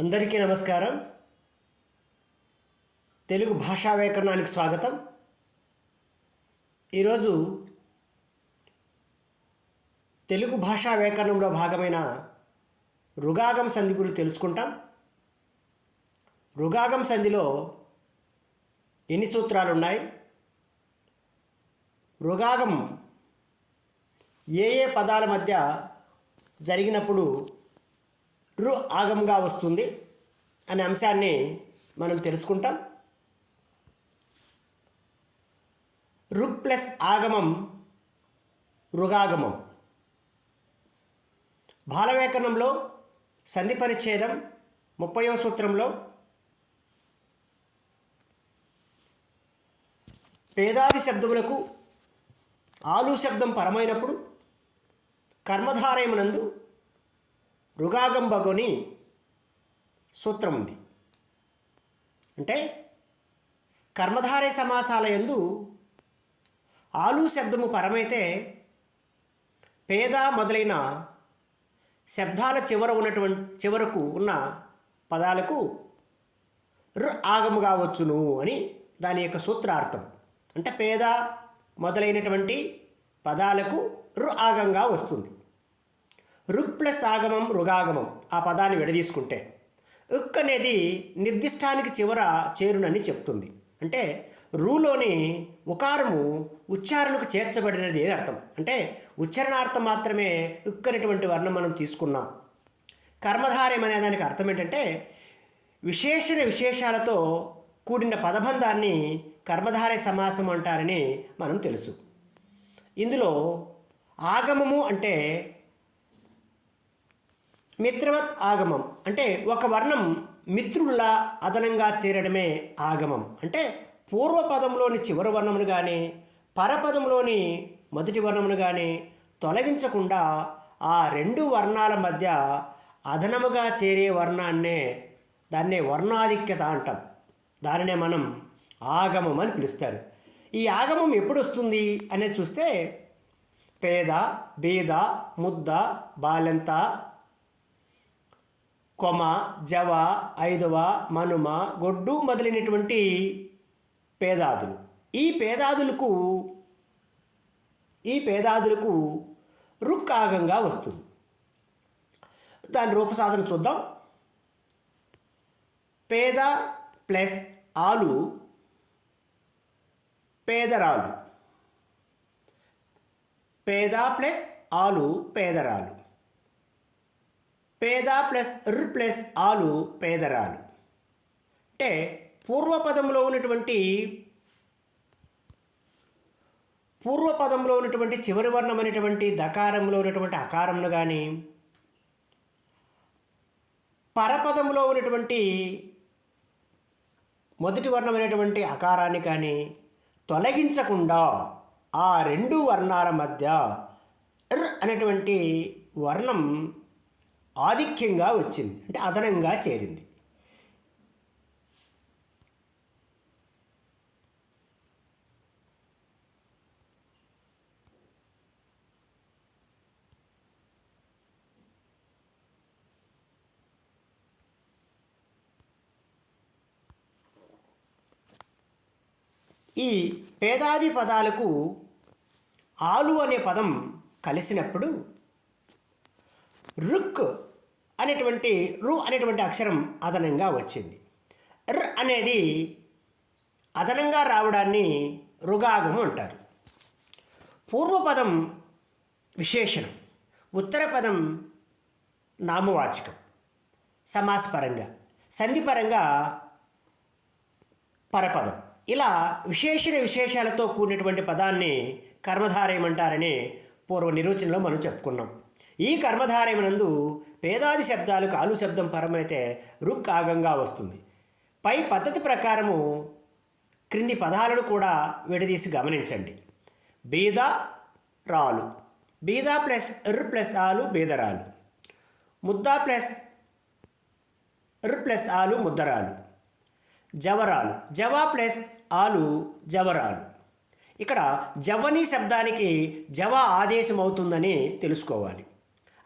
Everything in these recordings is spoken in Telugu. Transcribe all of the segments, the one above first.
అందరికీ నమస్కారం. తెలుగు భాషా వ్యాకరణానికి స్వాగతం. ఈరోజు తెలుగు భాషా వ్యాకరణంలో భాగమైన రుగాగం సంధి గురించి తెలుసుకుంటాం. రుగాగం సంధిలో ఎన్ని సూత్రాలు ఉన్నాయి రుగాగం ఏ ఏ పదాల మధ్య జరిగినప్పుడు రు ఆగంగా వస్తుంది అనే అంశాన్ని మనం తెలుసుకుంటాం. రు ప్లస్ ఆగమం రుగాగమం. బాలవ్యాకరణంలో సంధి పరిచ్ఛేదం ముప్పయో సూత్రంలో పేదాది శబ్దములకు ఆలు శబ్దం పరమైనప్పుడు కర్మధారయమునందు రుగాగంబగుని సూత్రం ఉంది అంటే కర్మధారే సమాసాల యందు ఆలు శబ్దము పరమైతే పేద మొదలైన శబ్దాల చివర ఉన్నటువంటి చివరకు ఉన్న పదాలకు రు ఆగముగా వచ్చును అని దాని యొక్క సూత్రార్థం. అంటే పేద మొదలైనటువంటి పదాలకు రు ఆగంగా వస్తుంది. రుక్ ప్లస్ ఆగమం రుగాగమం ఆ పదాన్ని విడదీసుకుంటే. ఉక్ అనేది నిర్దిష్టానికి చివర చేరునని చెప్తుంది. అంటే రూలోని ఉకారము ఉచ్చారణకు చేర్చబడినది అని అర్థం. అంటే ఉచ్చారణార్థం మాత్రమే ఉక్ అనేటువంటి వర్ణం మనం తీసుకున్నాం. కర్మధార్యం అనే దానికి అర్థం ఏంటంటే విశేషణ విశేషాలతో కూడిన పదబంధాన్ని కర్మధారయ సమాసం అంటారని మనం తెలుసు. ఇందులో ఆగమము అంటే మిత్రవత్ ఆగమం. అంటే ఒక వర్ణం మిత్రుల్లా అదనంగా చేరడమే ఆగమం. అంటే పూర్వపదంలోని చివరి వర్ణమును కానీ పరపదంలోని మొదటి వర్ణమును కానీ తొలగించకుండా ఆ రెండు వర్ణాల మధ్య అదనముగా చేరే వర్ణాన్నే దాన్నే వర్ణాధిక్యత అంటాం. దానినే మనం ఆగమం అని పిలుస్తారు. ఈ ఆగమం ఎప్పుడు వస్తుంది అనేది చూస్తే పేద బీద ముద్ద బాలెంత కొమ జవ ఐదవ మనుమ గొడ్డు మొదలైనటువంటి పేదాదులు. ఈ పేదాదులకు ఈ పేదాదులకు రుక్కాగంగా వస్తుంది. దాని రూపసాధన చూద్దాం. పేద ప్లస్ ఆలు పేదరాలు. పేద ప్లస్ ఆలు పేదరాలు. పేద ప్లస్ ర్ ప్లస్ ఆలు పేదరాలు. అంటే పూర్వపదంలో ఉన్నటువంటి పూర్వపదంలో ఉన్నటువంటి చివరి వర్ణం అనేటువంటి దకారంలో ఉన్నటువంటి అకారంను కానీ పరపదంలో ఉన్నటువంటి మొదటి వర్ణం అనేటువంటి అకారాన్ని కానీ తొలగించకుండా ఆ రెండు వర్ణాల మధ్య అనేటువంటి వర్ణం ఆధిక్యంగా వచ్చింది అంటే అదనంగా చేరింది. ఈ పేదాది పదాలకు ఆలు అనే పదం కలిసినప్పుడు రుక్ అనేటువంటి రు అనేటువంటి అక్షరం అదనంగా వచ్చింది. ర్ అనేది అదనంగా రావడాన్ని రుగాగము అంటారు. పూర్వపదం విశేషణం ఉత్తర పదం నామవాచకం సమాసపరంగా సంధిపరంగా పరపదం. ఇలా విశేషణ విశేషాలతో కూడినటువంటి పదాన్ని కర్మధారయమంటారని పూర్వ నిర్వచనలో మనం చెప్పుకున్నాం. ఈ కర్మధారయమునందు పేదాది శబ్దాలు కాలు శబ్దం పరమైతే రుక్ ఆగంగా వస్తుంది. పై పద్ధతి ప్రకారము క్రింది పదాలను కూడా విడదీసి గమనించండి. బీద రాలు. బీద ప్లస్ ర్ ప్లస్ ఆలు బీదరాలు. ముద్ద ప్లస్ ర్ ప్లస్ ఆలు ముద్దరాలు. జవరాలు. జవా ప్లస్ ఆలు జవరాలు. ఇక్కడ జవని శబ్దానికి జవ ఆదేశం అవుతుందని తెలుసుకోవాలి.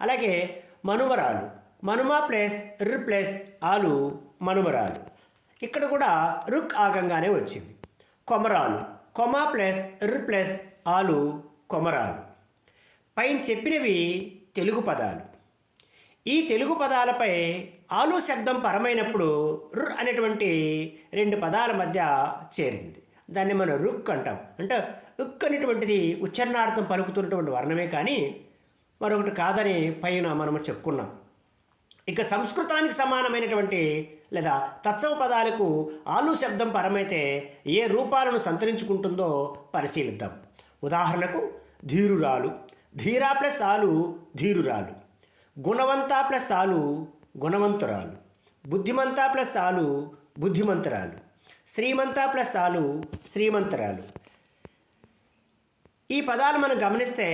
అలాగే మనుమరాలు మనుమ ప్లస్ ర్ ప్లస్ ఆలు మనుమరాలు ఇక్కడ కూడా రుక్ ఆగంగానే వచ్చింది. కొమరాలు. కొమ ప్లస్ ర్ ప్లస్ ఆలు కొమరాలు. పైన చెప్పినవి తెలుగు పదాలు. ఈ తెలుగు పదాలపై ఆలు శబ్దం పరమైనప్పుడు రుర్ అనేటువంటి రెండు పదాల మధ్య చేరింది. దాన్ని మనం రుక్ అంటాం. అంటే రుక్ అనేటువంటిది ఉచ్చారణార్థం పలుకుతున్నటువంటి వర్ణమే కానీ మరొకటి కాదని పైన మనము చెప్పుకున్నాం. ఇక సంస్కృతానికి సమానమైనటువంటి లేదా తత్సవ పదాలకు ఆలు శబ్దం పరమైతే ఏ రూపాలను సంతరించుకుంటుందో పరిశీలిద్దాం. ఉదాహరణకు ధీరురాలు ధీరా ప్లస్ ఆలు ధీరురాలు గుణవంత ప్లస్ ఆలు గుణవంతురాలు బుద్ధిమంత ప్లస్ ఆలు బుద్ధిమంతురాలు శ్రీమంత ప్లస్ ఆలు శ్రీమంతురాలు. ఈ పదాలు మనం గమనిస్తే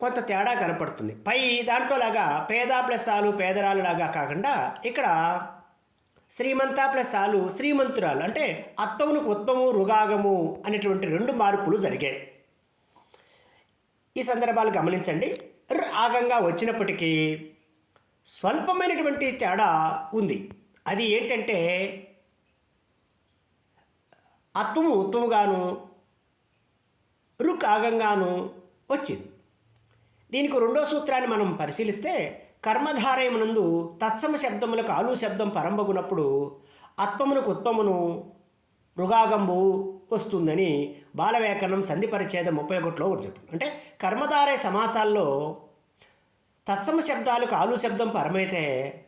కొంత తేడా కనపడుతుంది. పై దాంట్లో లాగా పేద ప్లస్ ఆలు పేదరాలు లాగా కాకుండా ఇక్కడ శ్రీమంత ప్లస్ ఆలు శ్రీమంతురాలు అంటే అత్తమునకు ఉత్తము రుగాగము అనేటువంటి రెండు మార్పులు జరిగాయి. ఈ సందర్భాలు గమనించండి. ర్ ఆగంగా వచ్చినప్పటికీ స్వల్పమైనటువంటి తేడా ఉంది. అది ఏంటంటే అత్తము ఉత్తముగాను రుక్ ఆగంగాను వచ్చింది. దీనికి రెండో సూత్రాన్ని మనం పరిశీలిస్తే కర్మధారయమునందు తత్సమ శబ్దములకు ఆలు శబ్దం పరంబగునప్పుడు ఆత్మమునకు ఉత్పమును మృగాగంబు వస్తుందని బాలవ్యాకరణం సంధి ముప్పై ఒకటిలో ఒకటి చెప్తుంది. అంటే కర్మధారయ సమాసాల్లో తత్సమ శబ్దాలకు ఆలు శబ్దం పరమైతే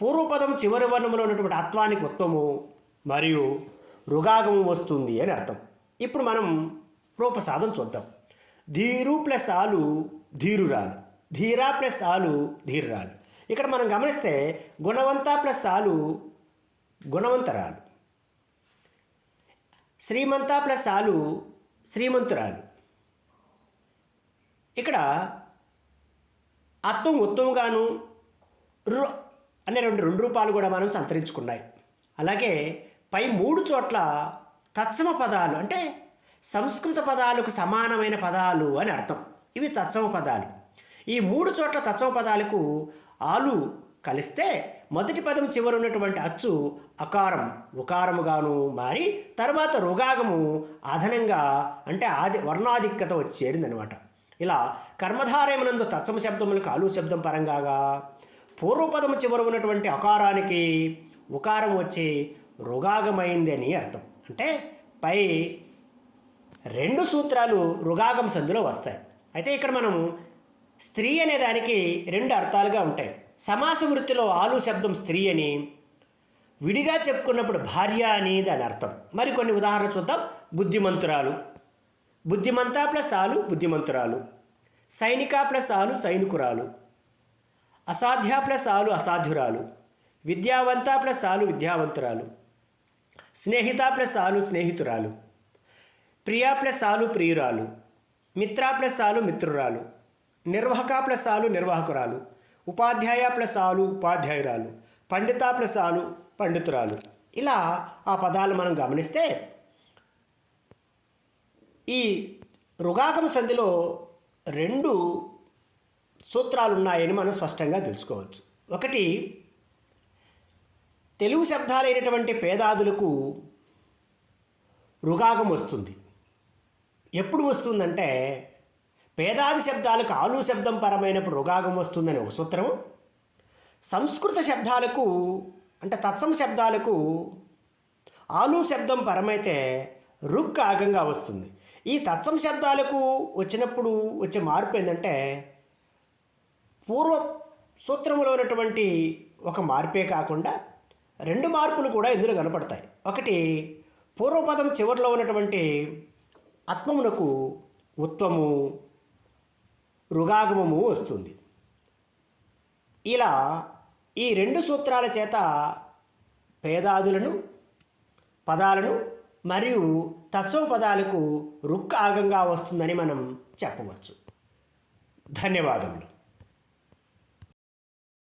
పూర్వపదం చివరి వర్ణములో ఉన్నటువంటి అత్వానికి ఉత్తము మరియు రుగాగము వస్తుంది అని అర్థం. ఇప్పుడు మనం రూపసాధం చూద్దాం. ధీరు ప్లస్ ఆలు ధీరురాలు. ధీరా ప్లస్ ఆలు ధీరురాలు. ఇక్కడ మనం గమనిస్తే గుణవంత ప్లస్ ఆలు గుణవంతరాలు. శ్రీమంత ప్లస్ ఆలు శ్రీమంతురాలు. ఇక్కడ అత్తం ఉత్తముగాను రు అనే రెండు రెండు రూపాలు కూడా మనం సంతరించుకున్నాయి. అలాగే పై మూడు చోట్ల తత్సమ పదాలు అంటే సంస్కృత పదాలకు సమానమైన పదాలు అని అర్థం. ఇవి తత్సమ పదాలు. ఈ మూడు చోట్ల తత్సమ పదాలకు ఆలు కలిస్తే మొదటి పదం చివర ఉన్నటువంటి అచ్చు అకారం ఉకారముగాను మారి తర్వాత రుగాగము అదనంగా అంటే ఆది వర్ణాధిక్యత వచ్చి చేరిందనమాట ఇలా కర్మధారయమునందు తత్సమ శబ్దములకు ఆలు శబ్దం పరంగాగా పూర్వపదము చివర ఉన్నటువంటి అకారానికి ఉకారం వచ్చి రుగాగమైందని అర్థం. అంటే పై రెండు సూత్రాలు రుగాగం సంధిలో వస్తాయి. అయితే ఇక్కడ మనం స్త్రీ అనే దానికి రెండు అర్థాలుగా ఉంటాయి. సమాస వృత్తిలో ఆలు శబ్దం స్త్రీ అని విడిగా చెప్పుకున్నప్పుడు భార్య అని దాని అర్థం. మరి కొన్ని ఉదాహరణ చూద్దాం. బుద్ధిమంతురాలు. బుద్ధిమంత ప్లస్ ఆలు బుద్ధిమంతురాలు. సైనిక ప్లస్ ఆలు సైనికురాలు. అసాధ్య ప్లస్ ఆలు అసాధ్యురాలు. విద్యావంత ప్లస్ ఆలు విద్యావంతురాలు. స్నేహిత ప్లస్ ఆలు స్నేహితురాలు. ప్రియా ప్లస్ ఆలు ప్రియురాలు మిత్ర ప్లస్ ఆలు మిత్రురాలు నిర్వాహక ప్లస్ ఆలు నిర్వాహకురాలు ఉపాధ్యాయ ప్లస్ ఆలు ఉపాధ్యాయురాలు పండిత ప్లస్ ఆలు పండితురాలు. ఇలా ఆ పదాలు మనం గమనిస్తే ఈ రుగాకమ సంధిలో రెండు సూత్రాలు ఉన్నాయని మనం స్పష్టంగా తెలుసుకోవచ్చు. ఒకటి తెలుగు శబ్దాలైనటువంటి పేదాదులకు రుగాగం వస్తుంది. ఎప్పుడు వస్తుందంటే పేదాది శబ్దాలకు ఆలు శబ్దం పరమైనప్పుడు రుగాగం వస్తుందని ఒక సూత్రం సంస్కృత శబ్దాలకు అంటే తత్సం శబ్దాలకు ఆలు శబ్దం పరమైతే రుక్ ఆగంగా వస్తుంది. ఈ తత్సం శబ్దాలకు వచ్చినప్పుడు వచ్చే మార్పు ఏంటంటే పూర్వ సూత్రములో ఉన్నటువంటి ఒక మార్పే కాకుండా రెండు మార్పులు కూడా ఇందులో కనపడతాయి. ఒకటి పూర్వపదం చివరిలో ఉన్నటువంటి ఆత్మమునకు ఉత్వము రుగాగమము వస్తుంది. ఇలా ఈ రెండు సూత్రాల చేత పేదాదులను పదాలను మరియు తత్సవ పదాలకు రుక్ ఆగంగా వస్తుందని మనం చెప్పవచ్చు. ధన్యవాదములు.